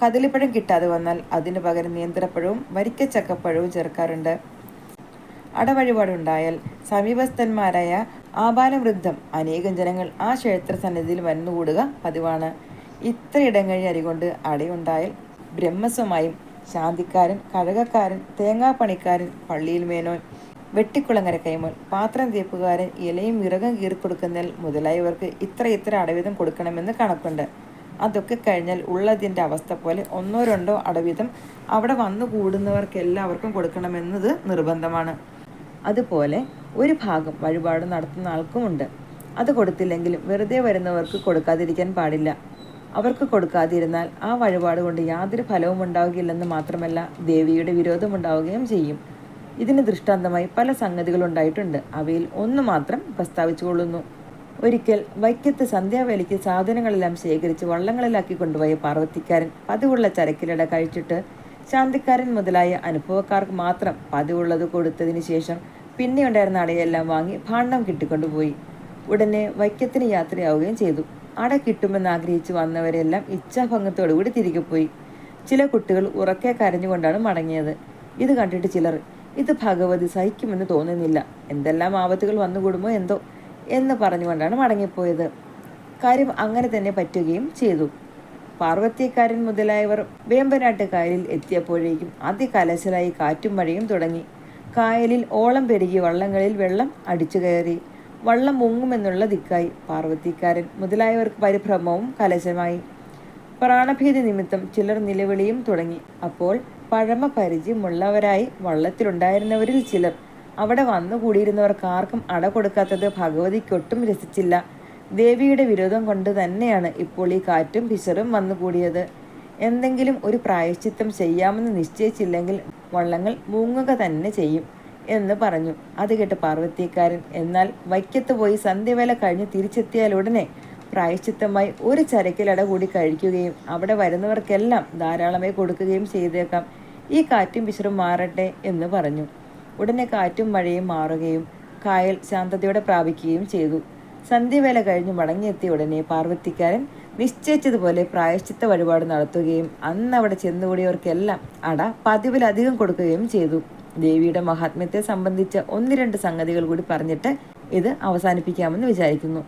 കദളിപ്പഴം കിട്ടാതെ വന്നാൽ അതിനു പകരം നിയന്ത്രപ്പഴവും വരിക്കച്ചക്കപ്പഴവും ചേർക്കാറുണ്ട്. അടവഴിപാടുണ്ടായാൽ സമീപസ്ഥന്മാരായ ആബാലവൃദ്ധം അനേകം ജനങ്ങൾ ആ ക്ഷേത്ര സന്നിധിയിൽ വന്നുകൂടുക പതിവാണ്. ഇത്രയിടങ്ങഴി അരികൊണ്ട് അടയുണ്ടായാൽ ബ്രഹ്മസ്വമായും ശാന്തിക്കാരൻ കഴകക്കാരൻ തേങ്ങാപ്പണിക്കാരൻ പള്ളിയിൽ മേനോൻ വെട്ടിക്കുളങ്ങര കൈമോൻ പാത്രം തേപ്പുകാരൻ ഇലയും വിറകും കീറിക്കൊടുക്കുന്നതിൽ മുതലായവർക്ക് ഇത്ര ഇത്ര അടവിധം കൊടുക്കണമെന്ന് കണക്കുണ്ട്. അതൊക്കെ കഴിഞ്ഞാൽ ഉള്ളതിന്റെ അവസ്ഥ പോലെ ഒന്നോ രണ്ടോ അടവിധം അവിടെ വന്നു കൂടുന്നവർക്ക് എല്ലാവർക്കും കൊടുക്കണമെന്നത് നിർബന്ധമാണ്. അതുപോലെ ഒരു ഭാഗം വഴിപാട് നടത്തുന്ന ആൾക്കുമുണ്ട്. അത് കൊടുത്തില്ലെങ്കിലും വെറുതെ വരുന്നവർക്ക് കൊടുക്കാതിരിക്കാൻ പാടില്ല. അവർക്ക് കൊടുക്കാതിരുന്നാൽ ആ വഴിപാട് കൊണ്ട് യാതൊരു ഫലവും ഉണ്ടാവുകയില്ലെന്ന് മാത്രമല്ല ദേവിയുടെ വിരോധമുണ്ടാവുകയും ചെയ്യും. ഇതിന് ദൃഷ്ടാന്തമായി പല സംഗതികളുണ്ടായിട്ടുണ്ട് അവയിൽ ഒന്ന് മാത്രം പ്രസ്താവിച്ചുകൊള്ളുന്നു. ഒരിക്കൽ വൈക്കത്ത് സന്ധ്യാവേലിക്ക് സാധനങ്ങളെല്ലാം ശേഖരിച്ച് വള്ളങ്ങളിലാക്കി കൊണ്ടുപോയ പാർവത്തിക്കാരൻ പതിവുള്ള ചരക്കിലട കഴിച്ചിട്ട് ശാന്തിക്കാരൻ മുതലായ അനുഭവക്കാർക്ക് മാത്രം പതിവുള്ളത് കൊടുത്തതിന് ശേഷം പിന്നെ ഉണ്ടായിരുന്ന അടയെല്ലാം വാങ്ങി ഭാണ്ഡം കിട്ടിക്കൊണ്ടുപോയി. ഉടനെ വൈക്കത്തിന് യാത്രയാവുകയും ചെയ്തു. അട കിട്ടുമെന്ന് ആഗ്രഹിച്ചു വന്നവരെല്ലാം ഇച്ഛാഭംഗത്തോടുകൂടി തിരികെ പോയി. ചില കുട്ടികൾ ഉറക്കെ കരഞ്ഞുകൊണ്ടാണ് മടങ്ങിയത്. ഇത് കണ്ടിട്ട് ചിലർ ഇത് ഭഗവതി സഹിക്കുമെന്ന് തോന്നുന്നില്ല. എന്തെല്ലാം ആപത്തുകൾ വന്നുകൂടുമോ എന്തോ? എന്ന് പറഞ്ഞുകൊണ്ടാണ് മടങ്ങിപ്പോയത്. കാര്യം അങ്ങനെ തന്നെ പറ്റുകയും ചെയ്തു. പാർവത്യക്കാരൻ മുതലായവർ വേമ്പനാട്ട് കായലിൽ എത്തിയപ്പോഴേക്കും അതികലശലായി കാറ്റും മഴയും തുടങ്ങി. കായലിൽ ഓളം പെരുകി വള്ളങ്ങളിൽ വെള്ളം അടിച്ചു കയറി. വള്ളം മുങ്ങുമെന്നുള്ള ദിക്കായി പാർവത്തിക്കാരൻ മുതലായവർക്ക് പരിഭ്രമവും കലശമായി. പ്രാണഭീതി നിമിത്തം ചിലർ നിലവിളിയും തുടങ്ങി. അപ്പോൾ പഴമ പരിചയമുള്ളവരായി വള്ളത്തിലുണ്ടായിരുന്നവരിൽ ചിലർ അവിടെ വന്നു കൂടിയിരുന്നവർക്ക് ആർക്കും അട കൊടുക്കാത്തത് ഭഗവതിക്കൊട്ടും രസിച്ചില്ല. ദേവിയുടെ വിരോധം കൊണ്ട് തന്നെയാണ് ഇപ്പോൾ ഈ കാറ്റും പിശറും വന്നുകൂടിയത് എന്തെങ്കിലും ഒരു പ്രായശ്ചിത്തം ചെയ്യാമെന്ന് നിശ്ചയിച്ചില്ലെങ്കിൽ വള്ളങ്ങൾ മുങ്ങുക തന്നെ ചെയ്യും എന്ന് പറഞ്ഞു. അത് കേട്ട് പാർവത്തിക്കാരൻ എന്നാൽ വൈക്കത്ത് പോയി സന്ധ്യവേല കഴിഞ്ഞ് തിരിച്ചെത്തിയാൽ ഉടനെ പ്രായശ്ചിത്തമായി ഒരു ചരക്കിലട കൂടി കഴിക്കുകയും അവിടെ വരുന്നവർക്കെല്ലാം ധാരാളമായി കൊടുക്കുകയും ചെയ്തേക്കാം. ഈ കാറ്റും പിശറും മാറട്ടെ എന്ന് പറഞ്ഞു. ഉടനെ കാറ്റും മഴയും മാറുകയും കായൽ ശാന്തതയോടെ പ്രാപിക്കുകയും ചെയ്തു. സന്ധ്യവേല കഴിഞ്ഞ് മടങ്ങിയെത്തിയ ഉടനെ പാർവത്തിക്കാരൻ നിശ്ചയിച്ചതുപോലെ പ്രായശ്ചിത്ത വഴിപാട് നടത്തുകയും അന്ന് അവിടെ ചെന്നുകൂടിയവർക്കെല്ലാം അട പതിവിലധികം കൊടുക്കുകയും ചെയ്തു. ദേവിയുടെ മഹാത്മ്യത്തെ സംബന്ധിച്ച ഒന്ന് രണ്ട് സംഗതികൾ കൂടി പറഞ്ഞിട്ട് ഇത് അവസാനിപ്പിക്കാമെന്ന് വിചാരിക്കുന്നു.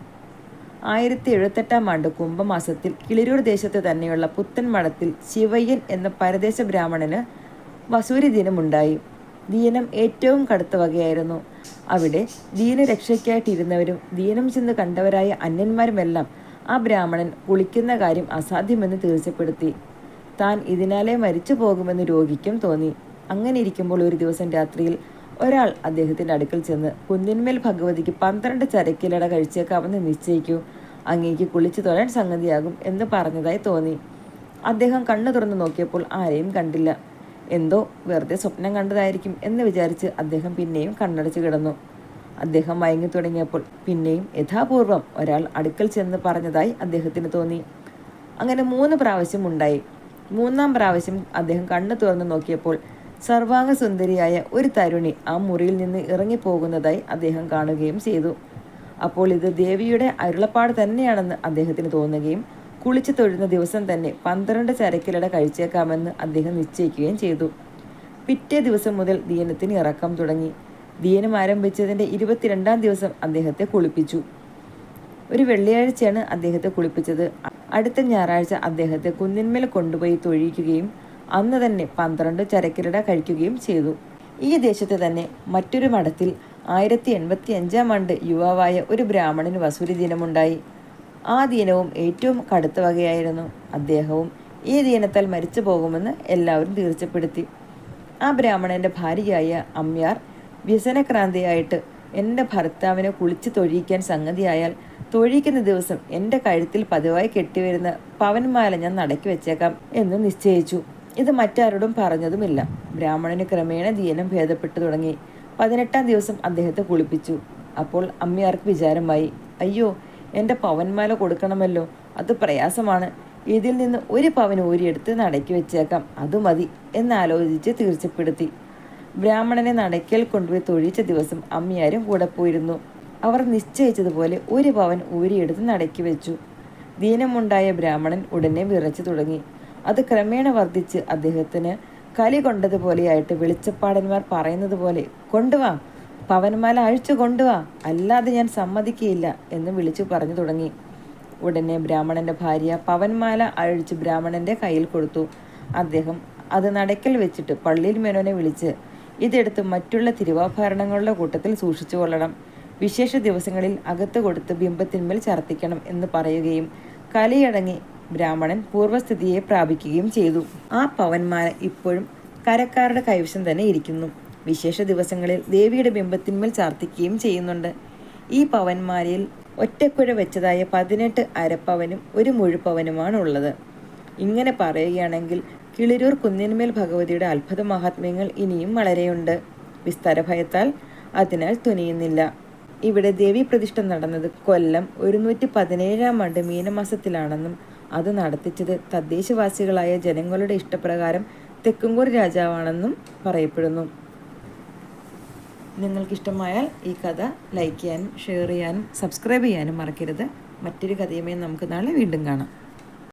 ആയിരത്തി എഴുപത്തെട്ടാം ആണ്ട് കുംഭമാസത്തിൽ കിളിരൂർ ദേശത്ത് തന്നെയുള്ള പുത്തൻ മഠത്തിൽ ശിവയ്യൻ എന്ന പരദേശ ബ്രാഹ്മണന് വസൂരി ദിനമുണ്ടായി. ദീനം ഏറ്റവും കടുത്ത വകയായിരുന്നു. അവിടെ ദീനരക്ഷയ്ക്കായിട്ടിരുന്നവരും ദീനം ചെന്ന് കണ്ടവരായ അന്യന്മാരുമെല്ലാം ആ ബ്രാഹ്മണൻ കുളിക്കുന്ന കാര്യം അസാധ്യമെന്ന് തീർച്ചപ്പെടുത്തി. താൻ ഇതിനാലെ മരിച്ചു പോകുമെന്ന് രോഗിക്കും തോന്നി. അങ്ങനെ ഇരിക്കുമ്പോൾ ഒരു ദിവസം രാത്രിയിൽ ഒരാൾ അദ്ദേഹത്തിന്റെ അടുക്കൽ ചെന്ന് കുന്നിന്മേൽ ഭഗവതിക്ക് പന്ത്രണ്ട് ചരക്കിലട കഴിച്ചേക്കാമെന്ന് നിശ്ചയിക്കൂ. അങ്ങേക്ക് കുളിച്ചു തൊഴാൻ സംഗതിയാകും എന്ന് പറഞ്ഞതായി തോന്നി. അദ്ദേഹം കണ്ണു തുറന്നു നോക്കിയപ്പോൾ ആരെയും കണ്ടില്ല. എന്തോ വെറുതെ സ്വപ്നം കണ്ടതായിരിക്കും എന്ന് വിചാരിച്ച് അദ്ദേഹം പിന്നെയും കണ്ണടച്ചു കിടന്നു. അദ്ദേഹം മയങ്ങി തുടങ്ങിയപ്പോൾ പിന്നെയും യഥാപൂർവം ഒരാൾ അടുക്കൽ ചെന്ന് പറഞ്ഞതായി അദ്ദേഹത്തിന് തോന്നി. അങ്ങനെ മൂന്ന് പ്രാവശ്യം ഉണ്ടായി. മൂന്നാം പ്രാവശ്യം അദ്ദേഹം കണ്ണു തുറന്നു നോക്കിയപ്പോൾ സർവാംഗസുന്ദരിയായ ഒരു തരുണി ആ മുറിയിൽ നിന്ന് ഇറങ്ങിപ്പോകുന്നതായി അദ്ദേഹം കാണുകയും ചെയ്തു. അപ്പോൾ ഇത് ദേവിയുടെ അരുളപ്പാട് തന്നെയാണെന്ന് അദ്ദേഹത്തിന് തോന്നുകയും കുളിച്ചു തൊഴുന്ന ദിവസം തന്നെ പന്ത്രണ്ട് ചരക്കിലട കഴിച്ചേക്കാമെന്ന് അദ്ദേഹം നിശ്ചയിക്കുകയും ചെയ്തു. പിറ്റേ ദിവസം മുതൽ ദീനത്തിന് ഇറക്കം തുടങ്ങി. ദീനം ആരംഭിച്ചതിന്റെ ഇരുപത്തിരണ്ടാം ദിവസം അദ്ദേഹത്തെ കുളിപ്പിച്ചു. ഒരു വെള്ളിയാഴ്ചയാണ് അദ്ദേഹത്തെ കുളിപ്പിച്ചത്. അടുത്ത ഞായറാഴ്ച അദ്ദേഹത്തെ കുന്നിന്മേൽ കൊണ്ടുപോയി തൊഴിയിക്കുകയും അന്ന് തന്നെ പന്ത്രണ്ട് ചരക്കിലട കഴിക്കുകയും ചെയ്തു. ഈ ദേശത്ത് തന്നെ മറ്റൊരു മഠത്തിൽ ആയിരത്തി എൺപത്തി അഞ്ചാം ആണ്ട് യുവാവായ ഒരു ബ്രാഹ്മണന് വസൂരി ദിനമുണ്ടായി. ആ ദിനവും ഏറ്റവും കടുത്ത വകയായിരുന്നു. അദ്ദേഹവും ഈ ദീനത്താൽ മരിച്ചു പോകുമെന്ന് എല്ലാവരും തീർച്ചപ്പെടുത്തി. ആ ബ്രാഹ്മണന്റെ ഭാര്യയായ അമ്യാർ വ്യസനക്രാന്തിയായിട്ട് എന്റെ ഭർത്താവിനെ കുളിച്ച് തൊഴിയിക്കാൻ സംഗതിയായാൽ തൊഴിക്കുന്ന ദിവസം എന്റെ കഴുത്തിൽ പതിവായി കെട്ടിവരുന്ന പവൻമാല ഞാൻ നടക്കി വെച്ചേക്കാം എന്ന് നിശ്ചയിച്ചു. ഇത് മറ്റാരോടും പറഞ്ഞതുമില്ല. ബ്രാഹ്മണന് ക്രമേണ ദീനം ഭേദപ്പെട്ടു തുടങ്ങി. പതിനെട്ടാം ദിവസം അദ്ദേഹത്തെ കുളിപ്പിച്ചു. അപ്പോൾ അമ്മയാർക്ക് വിചാരമായി അയ്യോ എന്റെ പവൻമാല കൊടുക്കണമല്ലോ. അത് പ്രയാസമാണ്. ഇതിൽ നിന്ന് ഒരു പവൻ ഊരിയെടുത്ത് നടക്കി വെച്ചേക്കാം. അത് മതി എന്നാലോചിച്ച് തീർച്ചപ്പെടുത്തി. ബ്രാഹ്മണനെ നടക്കൽ കൊണ്ടുപോയി തൊഴിച്ച ദിവസം അമ്മയാരും കൂടെ പോയിരുന്നു. അവർ നിശ്ചയിച്ചതുപോലെ ഒരു പവൻ ഊരിയെടുത്ത് നടക്കി വെച്ചു. ദീനമുണ്ടായ ബ്രാഹ്മണൻ ഉടനെ വിറച്ചു തുടങ്ങി. അത് ക്രമേണ വർദ്ധിച്ച് അദ്ദേഹത്തിന് കലി കൊണ്ടതുപോലെയായിട്ട് വെളിച്ചപ്പാടന്മാർ പറയുന്നത് പോലെ കൊണ്ടുവാ പവന്മാല അഴിച്ചു കൊണ്ടുവാ. അല്ലാതെ ഞാൻ സമ്മതിക്കുകയില്ല എന്ന് വിളിച്ചു പറഞ്ഞു തുടങ്ങി. ഉടനെ ബ്രാഹ്മണന്റെ ഭാര്യ പവന്മാല അഴിച്ച് ബ്രാഹ്മണന്റെ കയ്യിൽ കൊടുത്തു. അദ്ദേഹം അത് നടക്കൽ വെച്ചിട്ട് പള്ളിയിൽ മേനോനെ വിളിച്ച് ഇതെടുത്ത് മറ്റുള്ള തിരുവാഭരണങ്ങളുടെ കൂട്ടത്തിൽ സൂക്ഷിച്ചു കൊള്ളണം. വിശേഷ ദിവസങ്ങളിൽ അകത്ത് കൊടുത്ത് ബിംബത്തിന്മേൽ ചർത്തിക്കണം എന്ന് പറയുകയും കലയടങ്ങി ബ്രാഹ്മണൻ പൂർവസ്ഥിതിയെ പ്രാപിക്കുകയും ചെയ്തു. ആ പവന്മാല ഇപ്പോഴും കരക്കാരുടെ കൈവശം തന്നെ ഇരിക്കുന്നു. വിശേഷ ദിവസങ്ങളിൽ ദേവിയുടെ ബിംബത്തിന്മേൽ ചാർത്തിക്കുകയും ചെയ്യുന്നുണ്ട്. ഈ പവന്മാരിൽ ഒറ്റക്കുഴ വെച്ചതായ പതിനെട്ട് അരപ്പവനും ഒരു മുഴുപ്പവനുമാണ് ഉള്ളത് ഇങ്ങനെ പറയുകയാണെങ്കിൽ കിളിരൂർ കുന്നിന്മേൽ ഭഗവതിയുടെ അത്ഭുത മഹാത്മ്യങ്ങൾ ഇനിയും വളരെയുണ്ട്. വിസ്താര ഭയത്താൽ അതിനാൽ തുനിയുന്നില്ല. ഇവിടെ ദേവി പ്രതിഷ്ഠ നടന്നത് കൊല്ലം ഒരുന്നൂറ്റി പതിനേഴാം ആണ്ട് മീനമാസത്തിലാണെന്നും അത് നടത്തിച്ചത് തദ്ദേശവാസികളായ ജനങ്ങളുടെ ഇഷ്ടപ്രകാരം തെക്കുംകൂർ രാജാവാണെന്നും പറയപ്പെടുന്നു. നിങ്ങൾക്കിഷ്ടമായാൽ ഈ കഥ ലൈക്ക് ചെയ്യാനും ഷെയർ ചെയ്യാനും സബ്സ്ക്രൈബ് ചെയ്യാനും മറക്കരുത്. മറ്റൊരു കഥയുമായി നമുക്ക് നാളെ വീണ്ടും കാണാം.